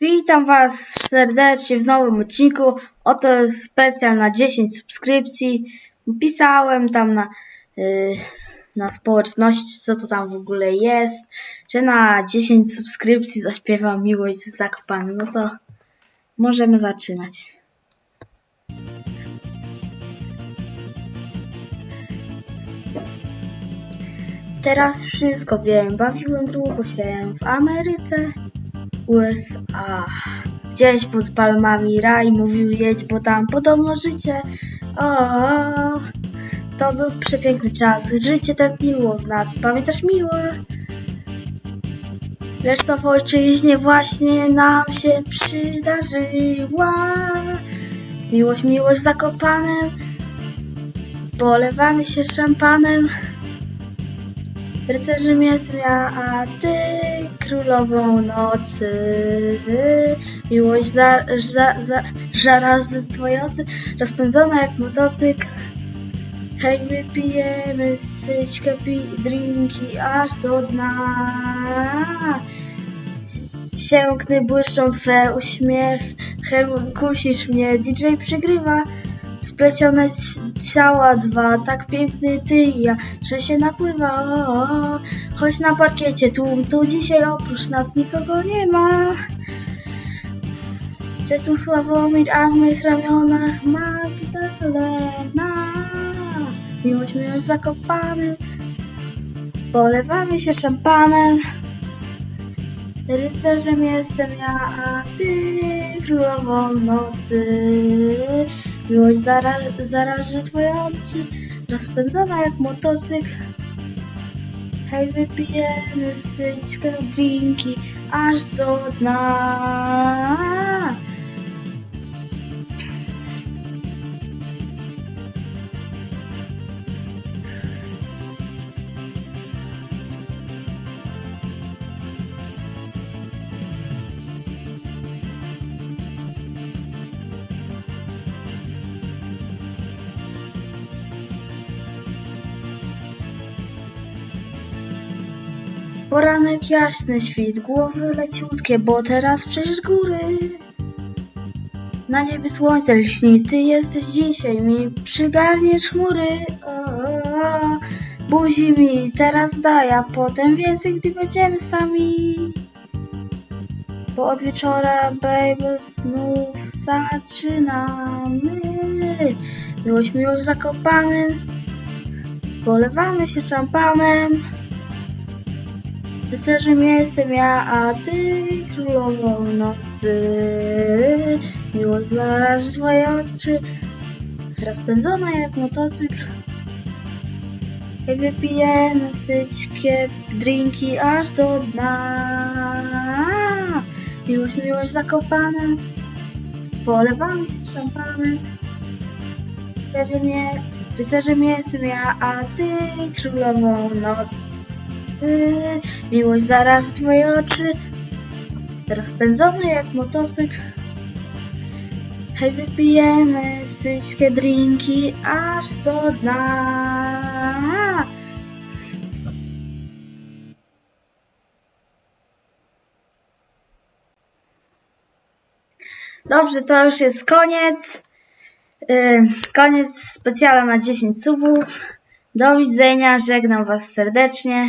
Witam Was serdecznie w nowym odcinku. Oto jest specjal na 10 subskrypcji. Pisałem tam na, yy, na społeczności, co to tam w ogóle jest, że na 10 subskrypcji zaśpiewam miłość z Zakopanem. No to możemy zaczynać. Teraz wszystko wiem. Bawiłem długo się w Ameryce, USA. Gdzieś pod palmami raj mówił jedź, bo tam podobno życie. O, to był przepiękny czas. Życie tętniło w nas. Pamiętasz miłe? Lecz to w ojczyźnie właśnie nam się przydarzyła. Miłość, miłość Zakopanem. Polewamy się szampanem. Rycerzem jestem ja, a ty królową nocy. Miłość za, za, za, żara z twoje oczy, rozpędzona jak motocykl. Hej, wypijemy syćkę, pi, drinki aż do dna. Ciękny błyszczą twe uśmiechem, kusisz mnie, DJ przegrywa. Splecione ci- ciała dwa, tak piękny ty i ja, że się napływa. O, o, choć na parkiecie tłum, tu dzisiaj oprócz nas nikogo nie ma. Cześć tu Sławomir, a w moich ramionach Magdalena. Miłość, miłość zakopany. Polewamy się szampanem. Rycerzem jestem ja, a ty królową nocy. Miłość zara zaraży twoje oczy, rozpędzona jak motocykl. Hej, wypijemy syćkę, drinki, aż do dna. Poranek jasny, świt, głowy leciutkie, bo teraz przecież góry. Na niebie słońce lśni, ty jesteś dzisiaj, mi przygarniesz chmury. O, o, o. Buzi mi teraz daj, a potem więcej, gdy będziemy sami. Bo od wieczora, baby, znów zaczynamy. Miłość, miłość zakopanym. Polewamy się szampanem. Rycerzem jestem ja, a ty królową nocy. Miłość zaraży twoje oczy, rozpędzona jak motocykl. I wypijemy syćkie drinki aż do dna. Miłość, miłość zakopana, polewamy się szampanem. Rycerzem, je, rycerzem jestem ja, a ty królową nocy. Miłość zaraży twoje oczy, rozpędzony jak motocykl. Hej, wypijemy syćkie drinki aż do dna. Dobrze, to już jest koniec. Yy, koniec specjala na 10 subów. Do widzenia, żegnam Was serdecznie.